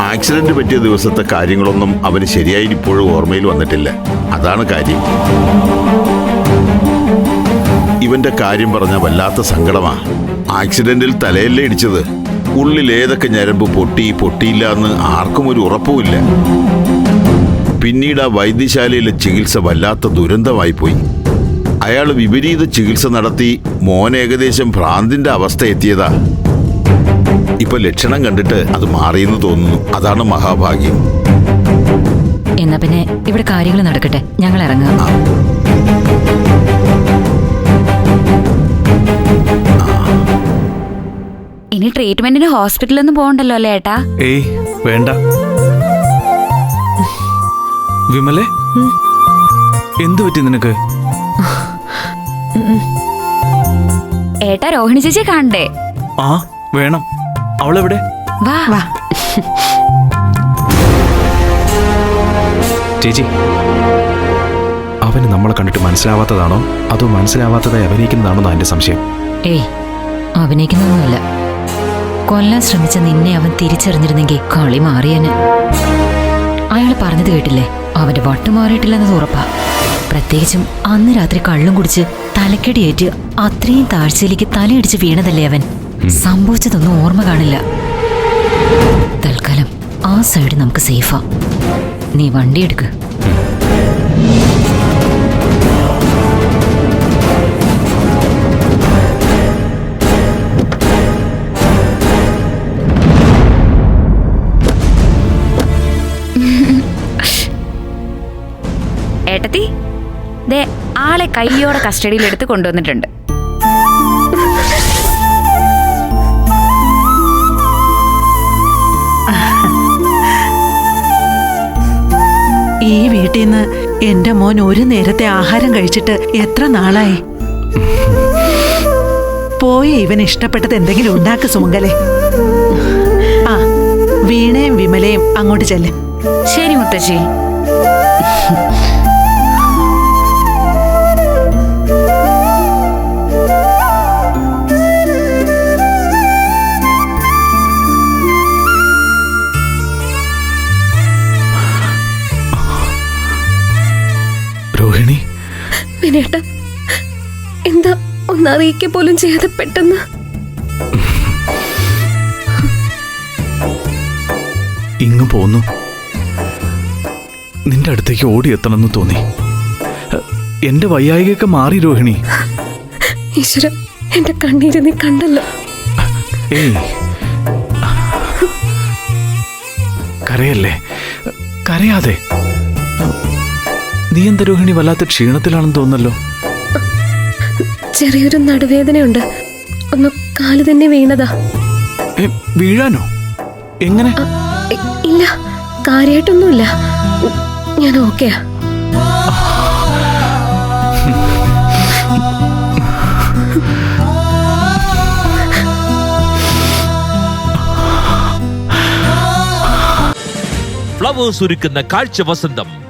Accident പറ്റിയ ദിവസത്തെ കാര്യങ്ങളൊന്നും അവന് ശരിയായി ഇപ്പോഴും ഓർമ്മയിൽ വന്നിട്ടില്ല. അതാണ് കാര്യം. ഇവന്റെ കാര്യം പറഞ്ഞ വല്ലാത്ത സങ്കടമാ. ആക്സിഡന്റിൽ തലയല്ലേ ഇടിച്ചത്. ഉള്ളിൽ ഏതൊക്കെ ഞരമ്പ് പൊട്ടി പൊട്ടിയില്ല എന്ന് ആർക്കും ഒരു ഉറപ്പുമില്ല പിന്നീട് ആ വൈദ്യശാലയിലെ ചികിത്സ വല്ലാത്ത ദുരന്തമായി പോയി. അയാൾ വിപരീത ചികിത്സ നടത്തി മോൻ ഏകദേശം ഭ്രാന്തിന്റെ അവസ്ഥ എത്തിയതാ. ഇപ്പൊ ലക്ഷണം കണ്ടിട്ട് അത് മാറിയെന്ന് തോന്നുന്നു. അതാണ് മഹാഭാഗ്യം. എന്നാ പിന്നെ ഇവിടെ കാര്യങ്ങൾ നടക്കട്ടെ. ഞങ്ങൾ ഇറങ്ങാം. ഇനി ട്രീറ്റ്മെന്റിന് ഹോസ്പിറ്റലിൽ ഹോസ്പിറ്റലൊന്നും പോകണ്ടല്ലോ അല്ലേ ഏട്ടാ? ഏയ് വേണ്ട. വിമലേ? എന്തു പറ്റി നിനക്ക്? ഏട്ടാ രോഹിണി ചേച്ചി കാണണ്ടേ? ആ വേണം. അവളെവിടെ? വാ. വാ. ചേച്ചി അവന് നമ്മളെ കണ്ടിട്ട് മനസ്സിലാവാത്തതാണോ? അതോ മനസ്സിലാവാത്തതായി അഭിനയിക്കുന്നതാണോ എന്നാ എന്റെ സംശയം. ഏയ് അഭിനയിക്കുന്നൊന്നുമില്ല. കൊല്ലാൻ ശ്രമിച്ച നിന്നെ അവൻ തിരിച്ചറിഞ്ഞിരുന്നെങ്കിൽ കളി മാറിയന്. അയാൾ പറഞ്ഞത് കേട്ടില്ലേ? അവന്റെ വട്ടു മാറിയിട്ടില്ലെന്നത് ഉറപ്പാ. പ്രത്യേകിച്ചും അന്ന് രാത്രി കള്ളും കുടിച്ച് തലക്കടിയേറ്റ് അത്രയും താഴ്ചയിലേക്ക് തലയിടിച്ച് വീണതല്ലേ അവൻ? സംഭവിച്ചതൊന്നും ഓർമ്മ കാണില്ല. തൽക്കാലം ആ സൈഡ് നമുക്ക് സേഫാ. നീ വണ്ടി എടുക്ക്. ഏട്ടത്തി ദേ ആളെ കയ്യോടെ കസ്റ്റഡിയിൽ എടുത്ത് കൊണ്ടുവന്നിട്ടുണ്ട്. ഈ വീട്ടിൽ നിന്ന് എന്റെ മോൻ ഒരു നേരത്തെ ആഹാരം കഴിച്ചിട്ട് എത്ര നാളായി? പോയി ഇവൻ ഇഷ്ടപ്പെട്ടത് എന്തെങ്കിലും ഉണ്ടാക്ക് സുമങ്കലെ ആ വീണയും വിമലയും അങ്ങോട്ട് ചെല്ലെ. ശരി മുത്തശ്ശി. രോഹിണി വിനേട്ട എന്താ ഒന്ന് അറിയിക്ക പോലും ചെയ്യാതെ പെട്ടെന്ന്? ഇങ്ങ് പോന്നു. നിന്റെ അടുത്തേക്ക് ഓടി ഓടിയെത്തണമെന്ന് തോന്നി. എന്റെ വയ്യായികയൊക്കെ മാറി രോഹിണി. ഈശ്വര എന്റെ കണ്ണീര് നീ കണ്ടല്ലോ. ഏയ്. കരയല്ലേ? കരയാതെ. നീ എന്താ രോഹിണി വല്ലാത്ത ക്ഷീണത്തിലാണെന്ന് തോന്നല്ലോ ചെറിയൊരു നടുവേദനയുണ്ട്. ഒന്ന് കാൽ തന്നെ വീണതാ. വീഴാനോ? എങ്ങനെ? ഇല്ല കാര്യായിട്ടൊന്നുമില്ല. ഞാൻ ഓക്കെയാ. ഫ്ലവേഴ്സ് ഒരുക്കുന്ന കാഴ്ച വസന്തം.